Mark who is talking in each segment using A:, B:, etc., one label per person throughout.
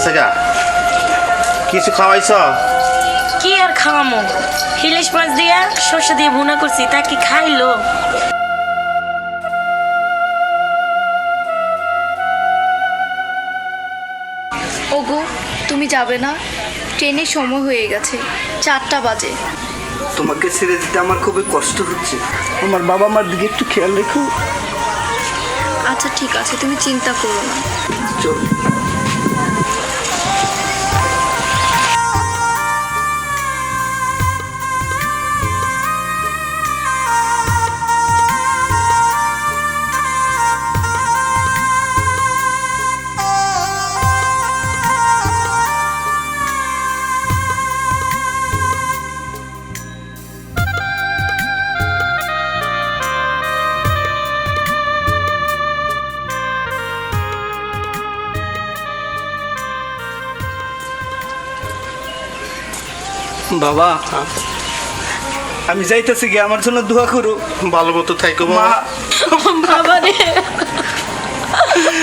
A: যাইতেছে গা। কিছু খাওয়াইছ?
B: কি আর খাওয়ামো? ইলিশ মাছ দিয়া সর্ষে দিয়ে ভুনা করছি তা কি খাইলো?
C: ওগো তুমি যাবে না? ট্রেনের সময় হয়ে গেছে চারটা বাজে।
D: তোমাকে ছেড়ে দিতে আমার খুবই কষ্ট হচ্ছে। আমার বাবা মার দিকে একটু খেয়াল রেখো।
C: আচ্ছা ঠিক আছে তুমি চিন্তা করো না।
D: চল। বাবা। আমি যাইতেছি গিয়ে আমার জন্য দোয়া করো।
A: ভালো মতো থাকো
D: মা।
A: বাবা
B: রে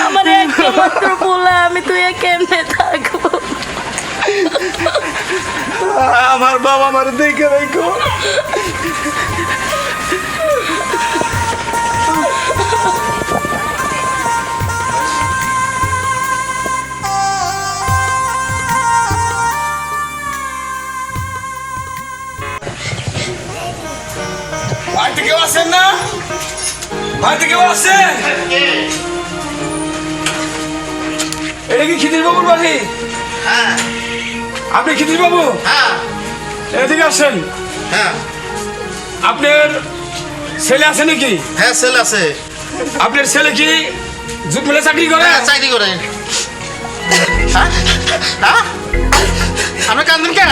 B: আমার একমাত্র মাত্র পোলা আমি তুই কেমনে থাকব?
D: আমার বাবা আমার দেখে রাখো।
E: এটা কি খিদির বাবুর বাড়ি?
A: হ্যাঁ।
E: আপনি খিদির বাবু
A: হ্যাঁ।
E: এদিকে আসেন।
A: হ্যাঁ।
E: আপনার ছেলে আছে নাকি?
A: হ্যাঁ সেল আছে।
E: আপনার ছেলে কি জুট মিলে চাকরি করে?
A: চাকরি করে। হ্যাঁ? হ্যাঁ? আপনি কান্দেন কেন?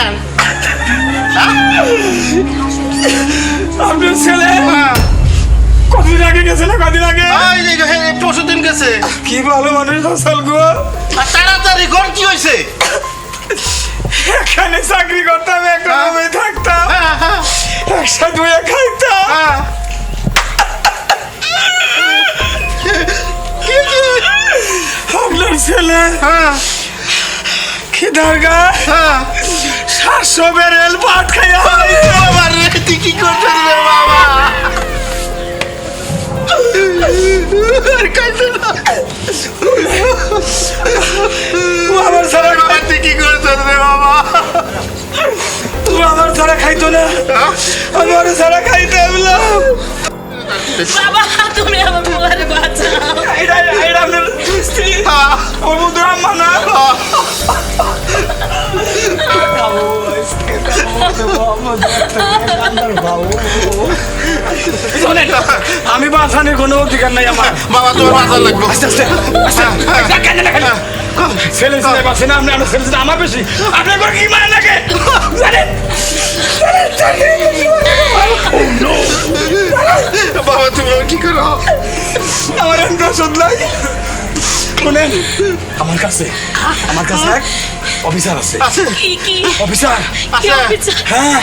E: আপনার ছেলে?
A: হ্যাঁ।
E: কতদিন আগে গেছে না কদিন আগে?
A: পরশু দিন গেছে।
E: কি ভালো মানুষ ফসল গো
A: তাড়াতাড়ি ঘর কি হয়েছে?
E: এখানে চাকরি করতাম একটা
A: হ্যাঁ।
E: থাকতাম।
A: হ্যাঁ হ্যাঁ
E: একসাথে হয়ে। খাইতাম? আপনার ছেলে খিদার গা সাতশো বেরেল ভাত খাইয়া
A: বাবা রে কি করছিস বাবা?
E: আমার ছাড়া
A: খাইতে কি করে চলবে বাবা
E: তুমি আমার ছাড়া খাইতো না। আমার ছাড়া খাইতে না
B: বাবা তুমি আমার পোলারে বাঁচাও।
E: এটা এটা আপনার স্ত্রী ওর মধ্যে আম্মা না। আমি বাঁচানোর কোনো অধিকার নাই আমার।
A: বাবা তোমার বাজার লাগবে।
E: আস্তে আস্তে আস্তে। আস্তে, কেন না? ছেলে ছেলে বাঁচে না আপনি আমার ছেলে ছেলে আমার বেশি। আপনার কি মানে লাগে জানেন।
A: বাবা তুমি আমার কি করো?
E: আমার ওষুধ নাই। শোনেন আমার কাছে আমার কাছে এক অফিসার আছে।
A: আছে?
B: কি কি?
E: অফিসার?
B: অফিসার?
E: হ্যাঁ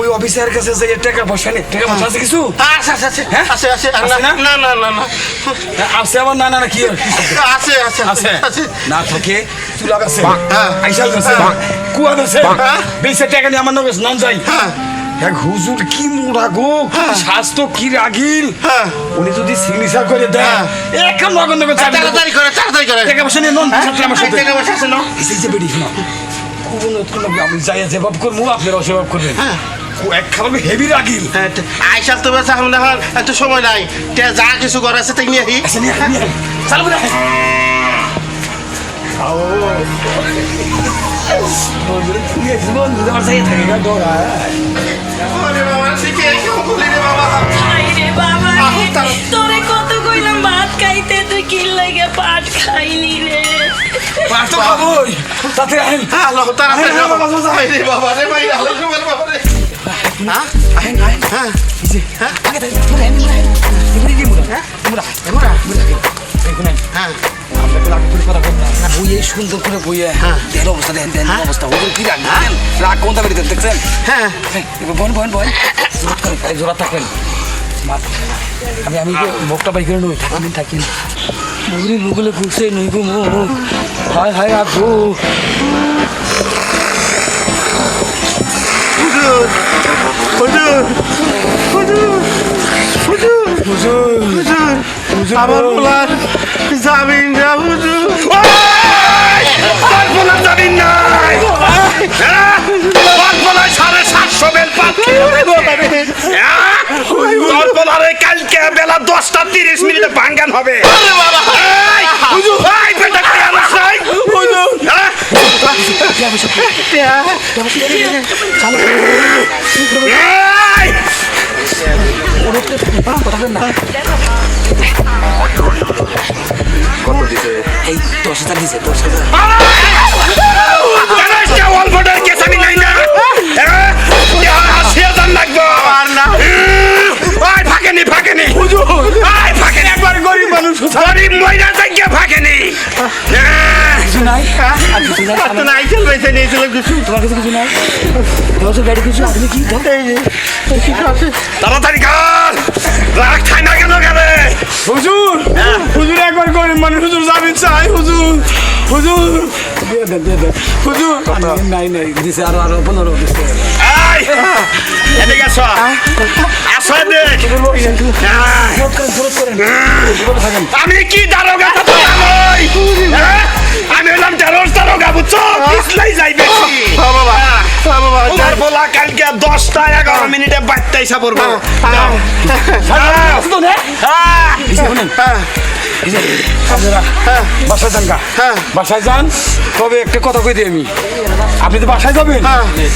E: ওই অফিসারের কাছে যে টাকা পয়সা নেই টাকা পয়সা আছে কিছু?
A: আছে আছে আছে।
E: হ্যাঁ?
A: আছে আছে
E: আছে
A: না?
E: না?
A: না না না না।
E: আছে আবার না না না কি আর?
A: আছে আছে
E: আছে
A: আছে?
E: না থাকে চুলা
A: হ্যাঁ।
E: আইসাল আছে কুয়া
A: হ্যাঁ।
E: বেশি টাকা নিয়ে আমার নগেস নাম যাই।
A: হ্যাঁ।
E: এক হুজুর কি মোড়া গো? কি স্বাস্থ্য কি রাগিল?
A: হ্যাঁ।
E: উনি যদি সিগনেচার করে দেয় একা চাবি দেবো।
A: তাড়াতাড়ি করে তাড়াতাড়ি করে।
E: টাকা পয়সা নিয়ে নন ছাত্র আমার সাথে।
A: টাকা পয়সা আছে না
E: এই যে বেড়ি খুব অনুরোধ আমি যাই জবাব করব আপনারা অসবাব করবেন।
A: হ্যাঁ।
E: হেভি রাগিল।
A: হ্যাঁ, আইসাল তো বেশ এখন এখন এত সময় নাই। তে যা কিছু করে আছে তাই নিয়ে আহি।
E: আচ্ছা। চালু করে।
A: ওরে বাবা, শিখে কেউ বলি রে বাবা।
B: আইরে বাবা রে,
A: আহ, তার-
B: তোরে কত কইলাম ভাত খাইতে তুই কি লাগে পাট খাইলি রে
E: পাঁচ তো খাবোই। তাতে।
A: হ্যাঁ, তাড়াতাড়ি
E: বাবা।
A: রে বাবা রে, ভাই, বাবা রে। হ্যাঁ? হ্যাঁ, হ্যাঁ?
E: আগে
A: হ্যাঁ,
E: বইয়ে সুন্দর করে বইয়ে
A: হ্যাঁ।
E: দেহের অবস্থা দেন দেন অবস্থা। ওদের কি রাগ দেখছেন? রাগ কোনটা বেরিয়ে দেখছেন?
A: হ্যাঁ।
E: এবার বন বন বন জোরাত করেন জোরাত আমি আমি কি মুখটা বাই করে নই থাকি থাকি মুগুরি মুগুলে ঘুরছে নই গো মুখ হায় হায়
A: হুজুর হুজুর হুজুর হুজুর
E: হুজুর
A: হুজুর। আমার পোলার জামিন না হুজুর।
F: যাবি নাই। হ্যাঁ? তোর বলা সাড়ে সাতশো বেল পাচ্ছি। কালকে বেলা দশটা তিরিশ মিনিটে ভাঙ্গান হবে এই, এই, বেটা, কে আনিস নাই? হ্যাঁ? এই!
D: এই দশ হাজার দিছে দশ হাজার
F: জানিস যে অল্পটার কেস আমি নাই না হ্যাঁ? দেহ আশি হাজার লাগবো। ওই ফাঁকেনি, ফাঁকেনি। ওই ফাঁকেনি।
E: একবার গরিব মানুষ
F: গরিব মহিলা থেকে ভাগে নেই
D: কিছু নাই আর কিছু নাই।
A: তো না আইসেল বেঁচে নিয়েছিল কিছু
D: তোমার কাছে কিছু নাই? গাড়ি কিছু আপনি কি
F: তাড়াতাড়ি কর। রাগ খাই না কেন গেলে?
E: হুজুর হুজুর একবার গরিব মানুষ হুজুর যাবেন চাই হুজুর। হুজুর। দিয়ে দেন দিয়ে দেন হুজুর। নাই নাই দিছে আরও আরও পনেরো দিছে।
F: এদিকে এসো। আসো এদিক। হ্যাঁ। আমি কি দারোগা। হ্যাঁ? আমি হলাম ঢেঁড়স দারোগা বুঝছ? পিছলাই যাই বেশি।
A: হ্যাঁ হ্যাঁ
F: তোমার বলা কালকে দশটা এগারো মিনিটে বাড়তে পড়ব
A: হ্যাঁ,
F: হ্যাঁ।
E: বাসায় যান গা বাসায় যান তবে একটা কথা কই দিই আমি আপনি তো বাসায় যাবেন?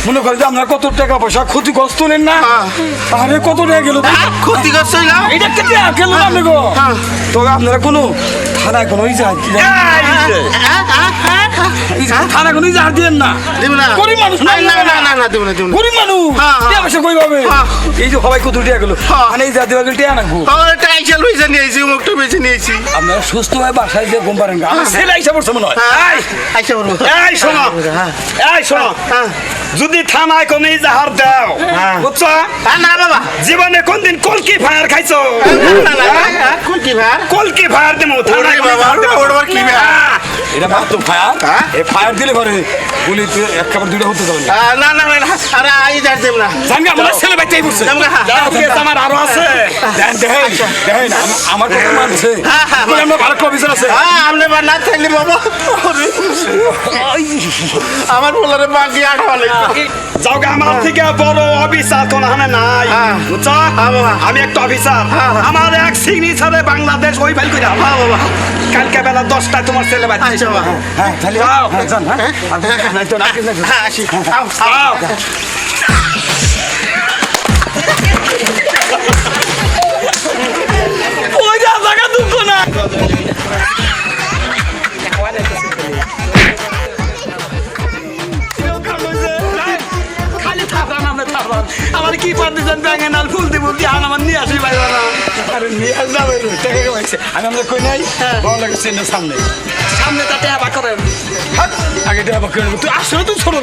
E: মনে করেন যে আপনার কত টাকা পয়সা ক্ষতিগ্রস্ত নেন না? তাহলে কত টাকা গেল?
A: ক্ষতি করছে না
E: এটা গেল আপনি গো তবে আপনারা কোনো থানায় কোনো ইজাহার কি কোনো ইজাহার দিয়েন না? গরিব মানুষ না
A: না না না না দিব না দিব না।
E: গরিব মানুষ?
A: হ্যাঁ, হ্যাঁ।
E: টাকা পয়সা কই পাবে?
A: হ্যাঁ।
E: এই যে সবাই কত টাকা গেল?
A: হ্যাঁ।
E: মানে টাকা নাকবো?
A: নিয়েছি মুখটা বেঁচে নিয়েছি।
E: আপনারা সুস্থ হয়ে বাসায় যে ঘুম পারেন। আমার ছেলে মনে হয়।
A: হ্যাঁ আইসা
F: এই শোনো।
A: হ্যাঁ।
F: এই শোনো
A: হ্যাঁ
F: যদি থানায় কোনো ইজাহার দাও বুঝছ
A: হ্যাঁ, না বাবা
F: জীবনে কোনদিন কলকি ফায়ার খাইছো
A: কলকি ফায়ার হ্যাঁ, কোন
F: কলকি ফায়ার দেবো থানায় কোনো
A: কি?
F: হ্যাঁ।
E: এটা মাত্র ফায়ার
A: হ্যাঁ?
E: এই ফায়ার দিলে পরে গুলি এক কাপড় দুটো হতে যাবে না।
A: না না আরে আই যার দেব না।
E: জানগা আমার ছেলে বাচ্চাই পড়ছে।
A: জানগা, হ্যাঁ।
F: আমার আরও আছে।
E: দেন দেন দেন আমার কথা মানছে।
A: হ্যাঁ, হ্যাঁ,
E: আমার ভালো অফিসার আছে।
A: হ্যাঁ আপনি বা না থাকলে বাবা। আমার বলারে বাকি আঠালে
F: যাও আমার থেকে বড় অফিসার কোন হানে নাই।
A: হ্যাঁ।
F: বুঝছ?
A: হ্যাঁ,
F: আমি একটা অফিসার।
A: হ্যাঁ।
F: আমার এক সিগনেচারে বাংলাদেশ ওই ফাইল।
A: হ্যাঁ বাবা।
F: কালকে বেলা দশটায় তোমার ছেলে বাচ্চা
A: আচ্ছা বাবা।
E: হ্যাঁ তাহলে। হ্যাঁ,
A: আসি। আও, আও।
F: ওই যা জায়গা দুঃখ না ব্যাঙে নাল ফুল দিব দিয়ে আমার নিয়ে আসি ভাই
E: আরে নিয়ে যাবে টাকা কামাইছে। আমি আমরা কই নাই? ভালো লাগে চেনের সামনে।
F: সামনে তাতে আবার
E: হাট, আগে টাকা বাকি তুই আসলে তুই ছোট।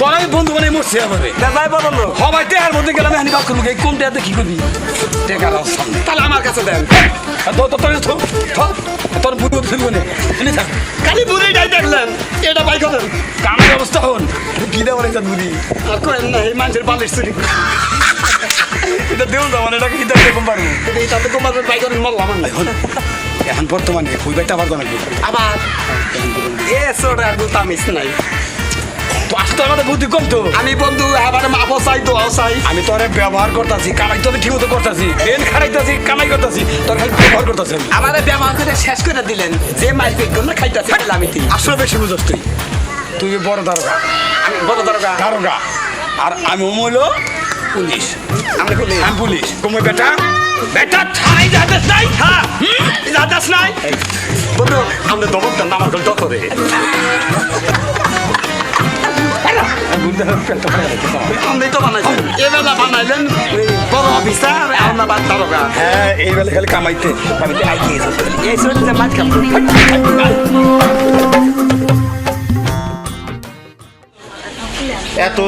E: তোর আমি বন্ধু মানে মরছি আমারে
F: ভাই বলুন
E: সবাই টেহার মধ্যে গেলাম আমি বাক করব। কোন টেহাতে কি করবি? টেকা
F: তাহলে আমার কাছে দেন।
E: আর তোর ফিরবো না এনে থাক।
F: খালি বুড়ি যাই দেখলেন এটা ভাই করেন
E: কামের অবস্থা হন। কি দেওয়ার এটা বুড়ি
F: করেন না এই মানুষের বালিশ চুরি।
E: এটা দেউল দাও মানে এটাকে কি দেওয়া এরকম পারব
F: এই তাতে তোমার ভাই করেন মরলাম আমার
E: এখন বর্তমানে আবার জানাব
F: আবার? এ সোর আর গুতামিস নাই।
E: তো আসলে আমাদের বুদ্ধি কম তো।
F: আমি বন্ধু আবার মাপো চাই দোয়াও চাই।
E: আমি তোর ব্যবহার করতেছি কামাই তো আমি ঠিক মতো করতেছি ট্রেন খারাইতেছি কামাই করতেছি তোর খালি ব্যবহার করতেছি আমি।
F: আমার ব্যবহার করে শেষ করে দিলেন যে পেট করলে খাইতেছে আমি
E: আসলে বেশি বুঝস তুই। তুই বড় দারোগা।
F: আমি বড় দরগা।
E: দারোগা। আর আমি হলো পুলিশ।
F: আমি বলি
E: আমি পুলিশ। কমে বেটা।
F: বেটা ঠাই যাদাস নাই? হ্যাঁ? যাদাস নাই? বন্ধু আমরা দমক দেন আমার গল
A: এত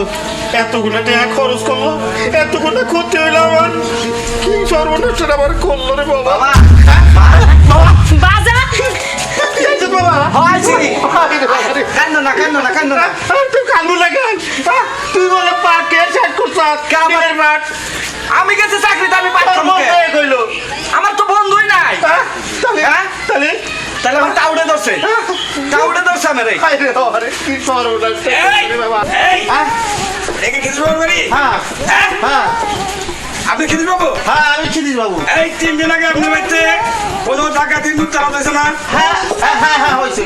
A: এতগুলো টাকা খরচ করল এতগুলো ক্ষতি হইল আমার কি সর্বনাশটা আবার করল রে। বাবা, হ্যাঁ।
E: আপনি কিছু বাবু
A: হ্যাঁ আমি চিনিস বাবু
E: এই তিন দিন আগে আপনি বাড়িতে। কোনো টাকা তিন দুধ চালাতে হয়েছে না?
A: হ্যাঁ হ্যাঁ হ্যাঁ হ্যাঁ হয়েছে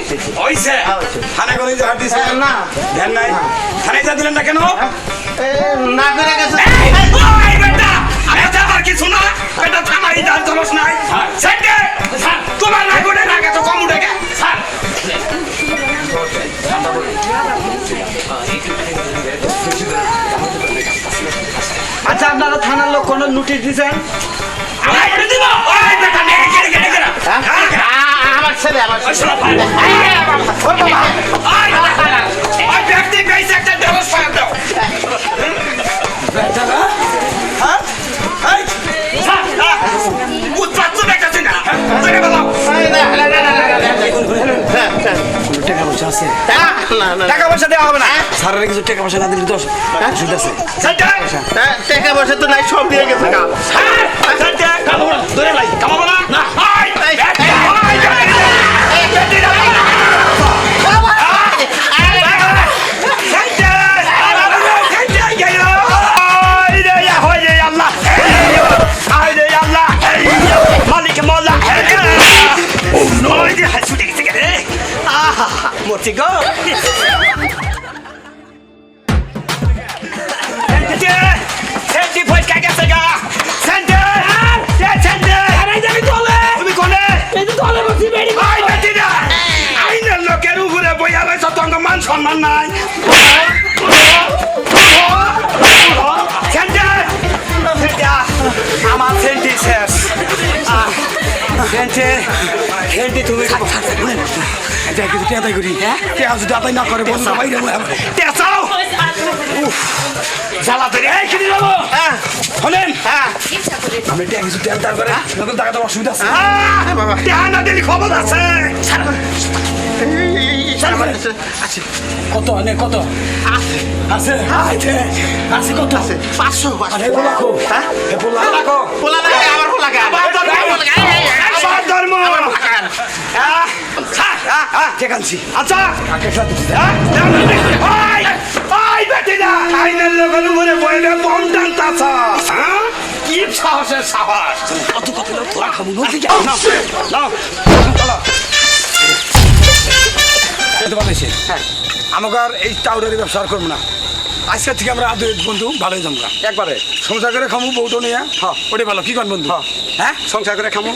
A: হ্যাঁ,
E: হাট
A: হ্যাঁ, না।
E: ধ্যান নাই? থানায় যা দিলেন না কেন?
A: না করে গেছে।
E: আমি কিছু না। বেটা থানায় নাই। তোমার না করে না গেছো কম উঠে গে
F: আচ্ছা আপনারা থানার লোক কোনো নোটিশ দিয়েছেন
E: আমার করে দিব ওই বেটা নে গেড়ে গেড়ে গেড়ে
A: আমার ছেলে আমার ছেলে
F: টাকা পয়সা
E: দেওয়া হবে না
F: স্যারের কিছু টাকা পয়সা না দিলে তো ওষুধ আছে
A: হ্যাঁ, টাকা পয়সা তো নাই সব দিয়ে গেছে
E: হ্যাঁ ধরে লাই কামো না না ওই
A: এই,
E: ব্যক্তি
A: এই,
E: ওই ব্যক্তি মালিক মোল্লা ওই যে হাসু দেখতে
G: টেতাই করি। হ্যাঁ? টেয়া যদি আদায় না করে বন্ধু বাইরে
E: টেসাও জ্বালা ধরে। এই কিনে যাব
A: হ্যাঁ।
E: শোনেন
A: হ্যাঁ।
G: আমি টেয়া কিছু টেয়া তার করে নতুন টাকা তো অসুবিধা আছে।
A: বাবা।
E: টেহানা দিলি খবর আছে।
G: কত আনে কত?
A: আছে।
G: আছে? আছে। আছে কত?
A: আছে। পাঁচশো
G: আরে বলা কো।
A: হ্যাঁ?
G: বলা
E: রাখো
A: পোলা লাগে আমার পোলা লাগে
E: আবার ধর্ম আবার ধর্ম। আহ,
G: ঠিক আনছি
E: আচ্ছা।
G: কাকে সাথে
E: না, ওই, ওই বেটি না, আইনের লোকের উপরে বইলে বম টানতাছ, হ্যাঁ? কি সাহসের সাহস?
G: কত লোক তোরা খাব নদী
E: নাও, নাও, চলো।
G: খেতে পারলেছে আমাকে আর এই টাউরের ব্যবসা করব না। আজকে থেকে আমরা আদৌ বন্ধু ভালোই জমকা
E: একবারে।
G: সংসার করে খামু বউটো নিয়ে। হ্যাঁ। ওটা ভালো। কি কন বন্ধু? হ্যাঁ?
E: সংসার করে খামো।